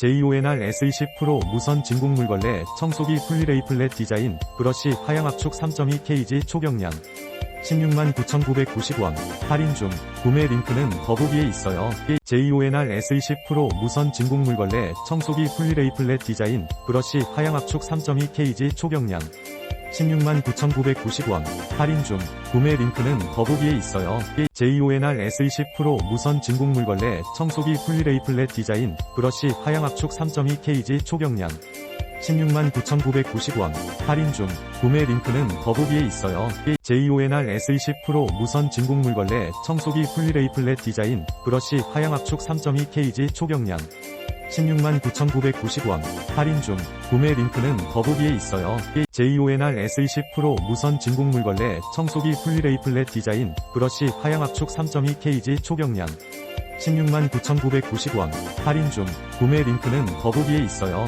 JONR S20 프로 무선 진공 물걸레 청소기 풀리레이 플랫 디자인 브러쉬 하향 압축 3.2kg 초경량 16만 9,990원 할인 중 구매 링크는 더보기에 있어요. JONR S20 프로 무선 진공 물걸레 청소기 풀리레이 플랫 디자인 브러쉬 하향 압축 3.2kg 초경량 16만 9,990원 할인 중 구매 링크는 더보기에 있어요. JONR S20 프로 무선 진공 물걸레 청소기 풀리레이 플랫 디자인 브러쉬 하향 압축 3.2kg 초경량 16만 9,990원 할인 중 구매 링크는 더보기에 있어요. JONR S20 프로 무선 진공 물걸레 청소기 풀리레이 플랫 디자인 브러쉬 하향 압축 3.2kg 초경량 16만 9,990원. 할인 중. 구매 링크는 더보기에 있어요. JONR S20 프로 무선 진공 물걸레 청소기 풀리레이 플랫 디자인 브러쉬 하향 압축 3.2kg 초경량. 16만 9,990원. 할인 중. 구매 링크는 더보기에 있어요.